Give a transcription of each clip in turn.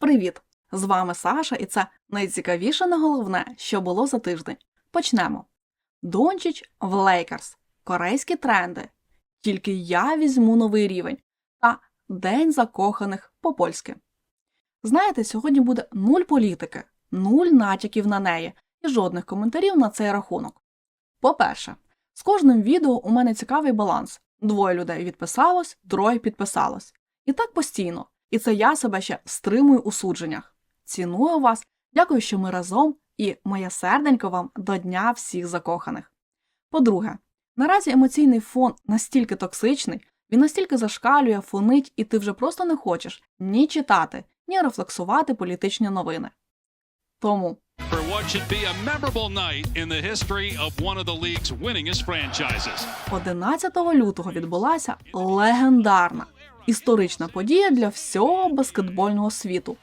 Привіт! З вами Саша, і це найцікавіше на головне, що було за тиждень. Почнемо. Дончич в Лейкерс. Корейські тренди. Тільки я візьму новий рівень. Та День закоханих по-польськи. Знаєте, сьогодні буде нуль політики, нуль натяків на неї і жодних коментарів на цей рахунок. По-перше, з кожним відео у мене цікавий баланс. Двоє людей відписалось, троє підписалось. І так постійно. І це я себе ще стримую у судженнях. Ціную вас, дякую, що ми разом, і моє серденько вам до Дня всіх закоханих. По-друге, наразі емоційний фон настільки токсичний, він настільки зашкалює, фонить, і ти вже просто не хочеш ні читати, ні рефлексувати політичні новини. Тому be a memorable night in the history of one of the league's winningest franchises. 11 лютого відбулася легендарна історична подія для всього баскетбольного світу.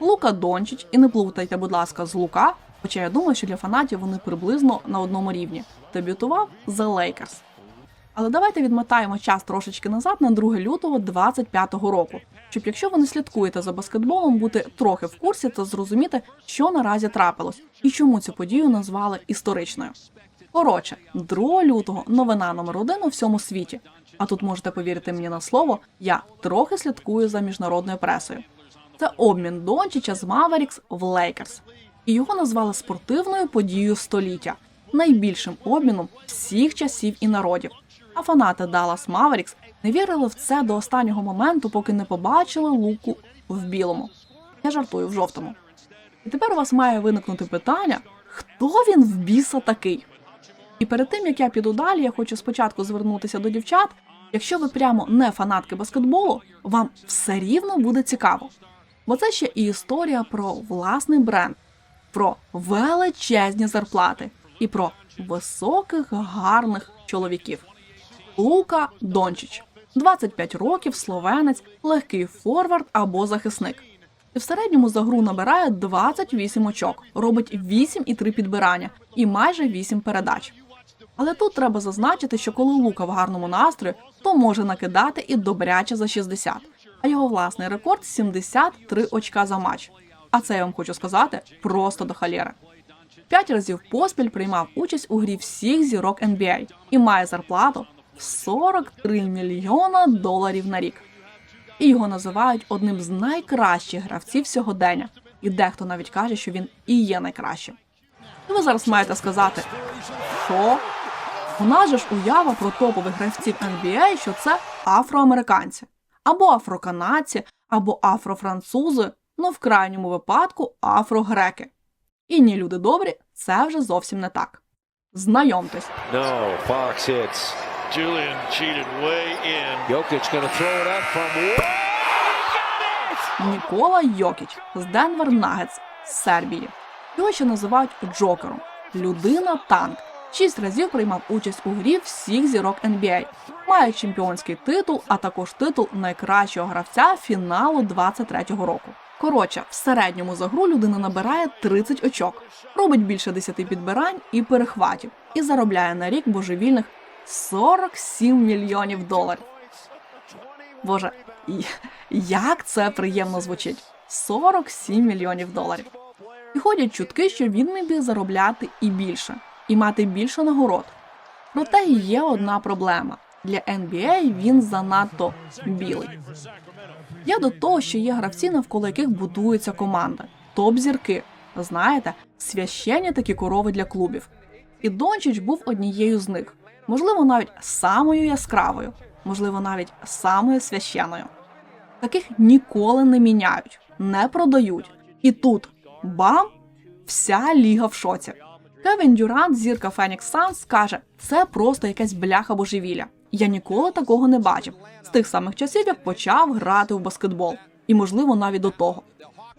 Лука Дончич, і не плутайте, будь ласка, з Лука, хоча я думаю, що для фанатів вони приблизно на одному рівні. Дебютував за Лейкерс. Але давайте відмотаємо час трошечки назад на 2 лютого 25-го року, щоб якщо ви не слідкуєте за баскетболом, бути трохи в курсі та зрозуміти, що наразі трапилось і чому цю подію назвали історичною. Коротше, 2 лютого новина номер один у всьому світі. А тут можете повірити мені на слово, я трохи слідкую за міжнародною пресою. Це обмін Дончича з Маверікс в Лейкерс. І його назвали спортивною подією століття, найбільшим обміном всіх часів і народів. А фанати Dallas Mavericks не вірили в це до останнього моменту, поки не побачили луку в білому. Я жартую в жовтому. І тепер у вас має виникнути питання: хто він в біса такий? І перед тим як я піду далі, я хочу спочатку звернутися до дівчат. Якщо ви прямо не фанатки баскетболу, вам все рівно буде цікаво. Бо це ще і історія про власний бренд, про величезні зарплати і про високих гарних чоловіків. Лука Дончич, 25 років, словенець, легкий форвард або захисник. І в середньому за гру набирає 28 очок, робить 8,3 підбирання і майже 8 передач. Але тут треба зазначити, що коли Лука в гарному настрої, то може накидати і добряче за 60, а його власний рекорд 73 очка за матч. А це я вам хочу сказати просто до халєри. П'ять разів поспіль приймав участь у грі всіх зірок NBA і має зарплату в 43 мільйона доларів на рік. І його називають одним з найкращих гравців сьогодення. І дехто навіть каже, що він і є найкращим. Ви зараз маєте сказати, що нас же ж уява про топових гравців NBA, що це афроамериканці, або афроканадці, або афрофранцузи, ну в крайньому випадку афрогреки. І ні, люди добрі, це вже зовсім не так. Знайомтесь, No, Fox hits. Julian cheated way in. Jokic to throw it up from. Нікола Йокіч з Денвер Нагетс з Сербії. Його ще називають Джокером. Людина танк. Шість разів приймав участь у грі всіх зірок NBA. Має чемпіонський титул, а також титул найкращого гравця фіналу 23-го року. Коротше, в середньому за гру людина набирає 30 очок, робить більше 10 підбирань і перехватів, і заробляє на рік божевільних 47 мільйонів доларів. Боже, як це приємно звучить? 47 мільйонів доларів. І ходять чутки, що він міг заробляти і більше, і мати більше нагород. Проте є одна проблема. Для NBA він занадто білий. Я до того, що є гравці, навколо яких будується команда, топ-зірки. Знаєте, священні такі корови для клубів. І Дончич був однією з них, можливо, навіть самою яскравою, можливо, навіть самою священною. Таких ніколи не міняють, не продають. І тут бам! Вся ліга в шоці. Кевін Дюрант, зірка Фенікс Санс, каже: це просто якась бляха божевілля. Я ніколи такого не бачив з тих самих часів, як почав грати в баскетбол, і можливо навіть до того.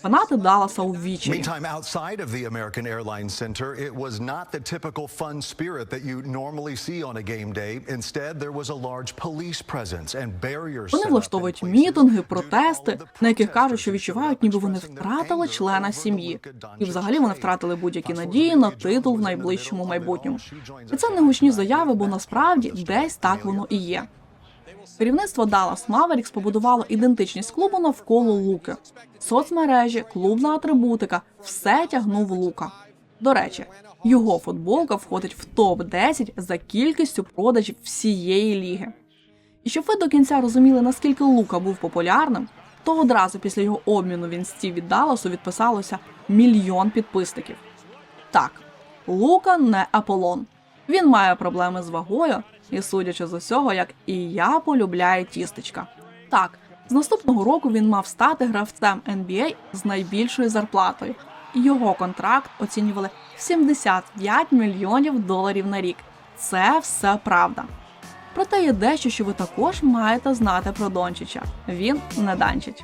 Фанати Далласа у вічері. Meantime, outside of the American Airlines Center, it was not the typical fun spirit that you normally see on a game day. Instead, there was a large police presence and barriers. Вони влаштовують мітинги, протести, на яких кажуть, що відчувають, ніби вони втратили члена сім'ї, і взагалі вони втратили будь-які надії на титул в найближчому майбутньому. І це не гучні заяви, бо насправді десь так воно і є. Керівництво Dallas Mavericks побудувало ідентичність клубу навколо Луки. Соцмережі, клубна атрибутика все тягнув Лука. До речі, його футболка входить в топ 10 за кількістю продажів всієї ліги. І щоб ви до кінця розуміли, наскільки Лука був популярним, то одразу після його обміну в інсті від Далласу відписалося мільйон підписників. Так, Лука не Аполлон. Він має проблеми з вагою, і судячи з усього, як і я полюбляю тістечка. Так, з наступного року він мав стати гравцем NBA з найбільшою зарплатою. Його контракт оцінювали в 75 мільйонів доларів на рік. Це все правда. Проте є дещо, що ви також маєте знати про Дончича. Він не данчить.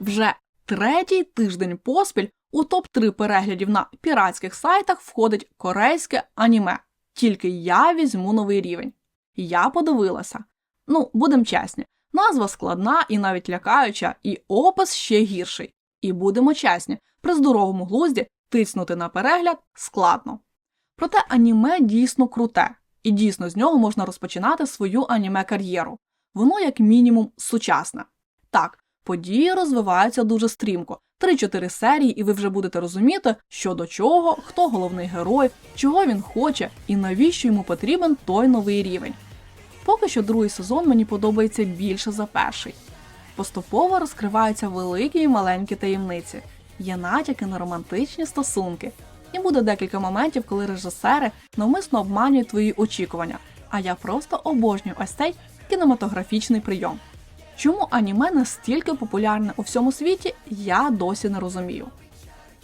Вже третій тиждень поспіль у топ-3 переглядів на піратських сайтах входить корейське аніме. Тільки я візьму новий рівень. Я подивилася. Ну, будем чесні, назва складна і навіть лякаюча, і опис ще гірший. І будемо чесні, при здоровому глузді тиснути на перегляд складно. Проте аніме дійсно круте, і дійсно з нього можна розпочинати свою аніме-кар'єру. Воно, як мінімум, сучасне. Так, події розвиваються дуже стрімко. 3-4 серії, і ви вже будете розуміти, що до чого, хто головний герой, чого він хоче і навіщо йому потрібен той новий рівень. Поки що другий сезон мені подобається більше за перший. Поступово розкриваються великі і маленькі таємниці, є натяки на романтичні стосунки. І буде декілька моментів, коли режисери навмисно обманюють твої очікування. А я просто обожнюю ось цей кінематографічний прийом. Чому аніме настільки популярне у всьому світі, я досі не розумію.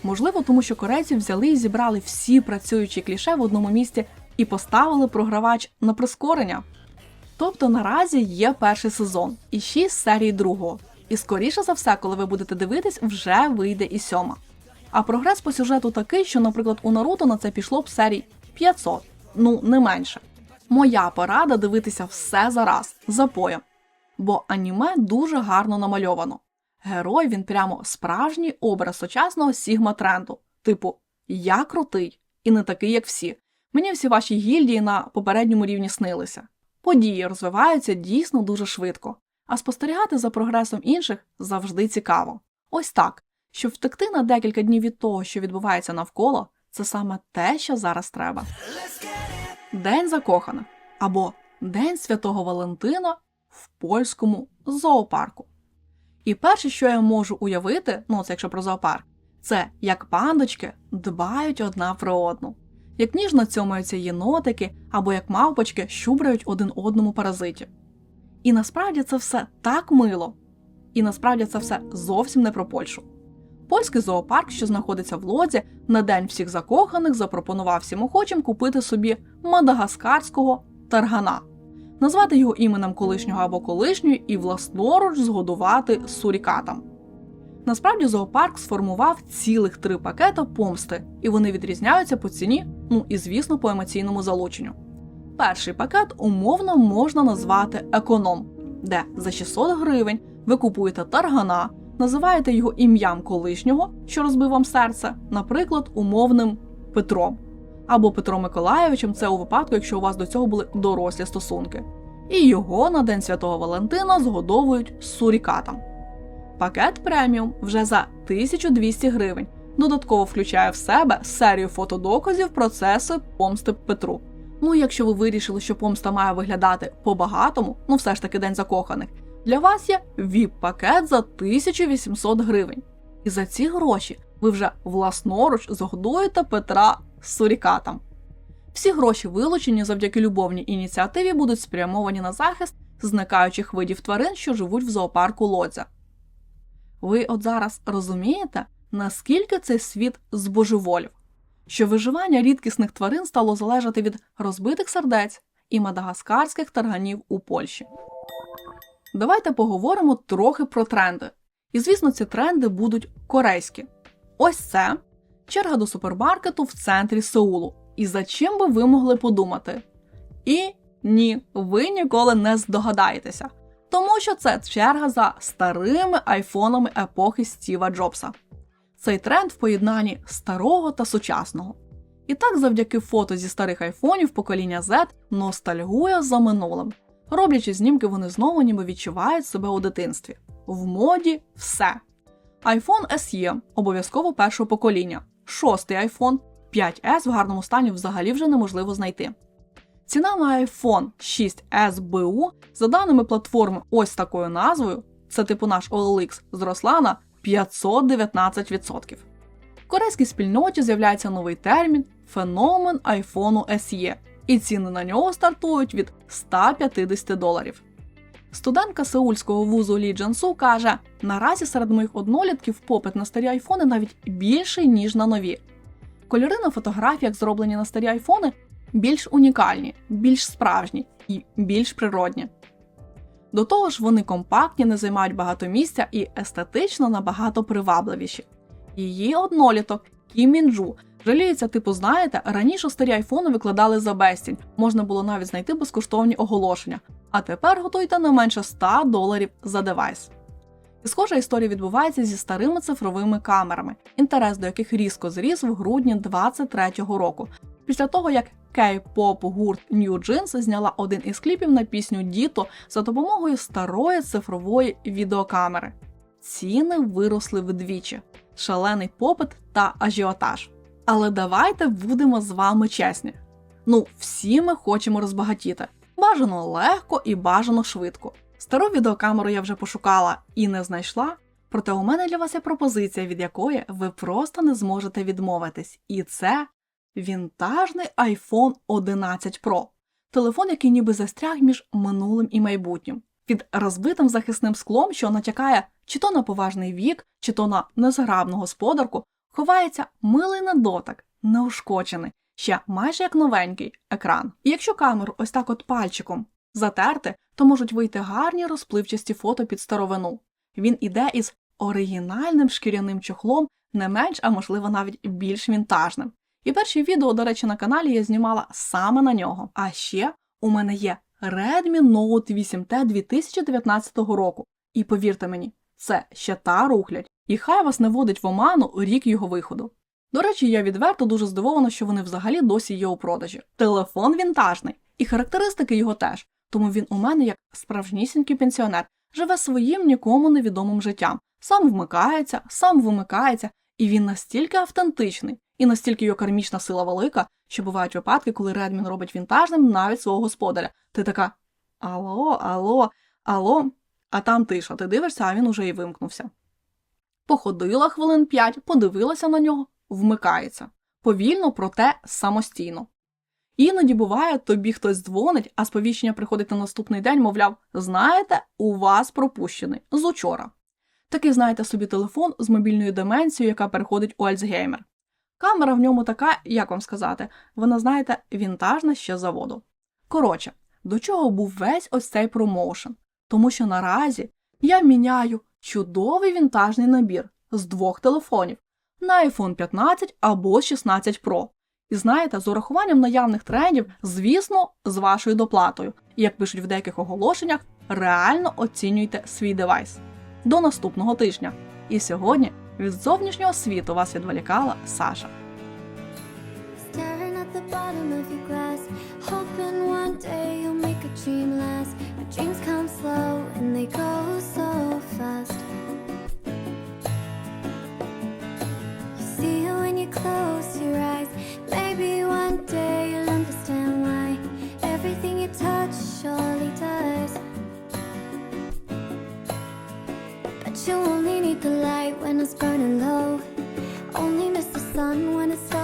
Можливо, тому що корейці взяли і зібрали всі працюючі кліше в одному місці і поставили програвач на прискорення. Тобто наразі є перший сезон і 6 серій другого. І скоріше за все, коли ви будете дивитись, вже вийде і сьома. А прогрес по сюжету такий, що, наприклад, у Наруто на це пішло б серій 500, ну не менше. Моя порада дивитися все зараз, запоєм. Бо аніме дуже гарно намальовано. Герой він прямо справжній образ сучасного сігма тренду. Типу, я крутий і не такий, як всі. Мені всі ваші гільдії на попередньому рівні снилися. Події розвиваються дійсно дуже швидко, а спостерігати за прогресом інших завжди цікаво. Ось так, щоб втекти на декілька днів від того, що відбувається навколо, це саме те, що зараз треба. День закоханих або День Святого Валентина в польському зоопарку. І перше, що я можу уявити, ну це якщо про зоопарк, це як пандочки дбають одна про одну, як ніжно цьомаються єнотики або як мавпочки щубрають один одному паразитів. І насправді це все так мило. І насправді це все зовсім не про Польщу. Польський зоопарк, що знаходиться в Лодзі, на день всіх закоханих запропонував всім охочим купити собі мадагаскарського таргана, назвати його іменем колишнього або колишньої і власноруч згодувати сурікатам. Насправді зоопарк сформував цілих три пакета помсти, і вони відрізняються по ціні, ну і звісно, по емоційному залученню. Перший пакет умовно можна назвати економ, де за 600 гривень ви купуєте таргана, називаєте його ім'ям колишнього, що розбив вам серце, наприклад, умовним Петром. Або Петром Миколаєвичем, це у випадку, якщо у вас до цього були дорослі стосунки. І його на День Святого Валентина згодовують сурікатам. Пакет преміум вже за 1200 гривень. Додатково включає в себе серію фотодоказів процесу помсти Петру. Ну, якщо ви вирішили, що помста має виглядати по-багатому, ну все ж таки день закоханих, для вас є ВІП-пакет за 1800 гривень. І за ці гроші ви вже власноруч згодуєте Петра з сурікатом. Всі гроші, вилучені завдяки любовній ініціативі, будуть спрямовані на захист зникаючих видів тварин, що живуть в зоопарку Лодзя. Ви от зараз розумієте, наскільки цей світ збожеволів, що виживання рідкісних тварин стало залежати від розбитих сердець і мадагаскарських тарганів у Польщі. Давайте поговоримо трохи про тренди. І звісно, ці тренди будуть корейські. Ось це черга до супермаркету в центрі Сеулу. І за чим би ви могли подумати? І ні, ви ніколи не здогадаєтеся, тому що це черга за старими айфонами епохи Стіва Джобса. Цей тренд в поєднанні старого та сучасного. І так, завдяки фото зі старих айфонів покоління Z ностальгує за минулим. Роблячи знімки, вони знову ніби відчувають себе у дитинстві. В моді все. iPhone SE обов'язково першого покоління. Шостий iPhone 5S в гарному стані взагалі вже неможливо знайти. Ціна на iPhone 6s BU за даними платформи ось такою назвою, це типу наш OLX, зросла на 519%. В корейській спільноті з'являється новий термін феномен iPhone SE, і ціни на нього стартують від 150 доларів. Студентка сеульського вузу Лі Джансу каже: наразі серед моїх однолітків попит на старі айфони навіть більший, ніж на нові. Кольори на фотографіях, зроблені на старі айфони, більш унікальні, більш справжні і більш природні. До того ж, вони компактні, не займають багато місця і естетично набагато привабливіші. Її одноліток Кім Мінджу жаліється, типу, знаєте, раніше старі айфони викладали за безцінь, можна було навіть знайти безкоштовні оголошення, а тепер готуйте не менше 100 доларів за девайс. І схожа історія відбувається зі старими цифровими камерами, інтерес до яких різко зріс в грудні 23-го року, після того як кей-поп гурт New Jeans зняла один із кліпів на пісню Діто за допомогою старої цифрової відеокамери. Ціни виросли вдвічі, шалений попит та ажіотаж. Але давайте будемо з вами чесні. Ну, всі ми хочемо розбагатіти. Бажано легко і бажано швидко. Стару відеокамеру я вже пошукала і не знайшла. Проте у мене для вас є пропозиція, від якої ви просто не зможете відмовитись. І це вінтажний iPhone 11 Pro. Телефон, який ніби застряг між минулим і майбутнім. Під розбитим захисним склом, що натякає чи то на поважний вік, чи то на незграбну господарку, ховається милий на дотик, неушкоджений, ще майже як новенький екран. І якщо камеру ось так от пальчиком затерти, то можуть вийти гарні розпливчасті фото під старовину. Він іде із оригінальним шкіряним чохлом, не менш, а можливо навіть більш вінтажним. І перші відео, до речі, на каналі я знімала саме на нього. А ще у мене є Redmi Note 8T 2019 року. І повірте мені, це ще та рухлядь. І хай вас не водить в оману рік його виходу. До речі, я відверто дуже здивована, що вони взагалі досі є у продажі. Телефон вінтажний, і характеристики його теж, тому він у мене як справжнісінький пенсіонер, живе своїм нікому невідомим життям, сам вмикається, сам вимикається, і він настільки автентичний, і настільки його кармічна сила велика, що бувають випадки, коли Редмін робить вінтажним навіть свого господаря. Ти така Алло, алло, алло, а там тиша, ти дивишся, а він уже і вимкнувся. Походила хвилин п'ять, подивилася на нього, вмикається. Повільно, проте самостійно. Іноді буває, тобі хтось дзвонить, а сповіщення приходить на наступний день, мовляв, знаєте, у вас пропущений з учора. Такий, знаєте, собі телефон з мобільною деменцією, яка переходить у Альцгеймер. Камера в ньому така, як вам сказати, вона, знаєте, вінтажна ще заводу. Коротше, до чого був весь ось цей промоушен? Тому що наразі я міняю чудовий вінтажний набір з двох телефонів на iPhone 15 або 16 Pro. І знаєте, з урахуванням наявних трендів, звісно, з вашою доплатою. І як пишуть в деяких оголошеннях, реально оцінюйте свій девайс. До наступного тижня. І сьогодні від зовнішнього світу вас відволікала Саша. Bottom of your glass, hoping one day you'll make a dream last. Dreams come slow and they go so fast. You see it when you close your eyes. Maybe one day you'll understand why everything you touch surely does. But you only need the light when it's burning low. Only miss the sun when it's starts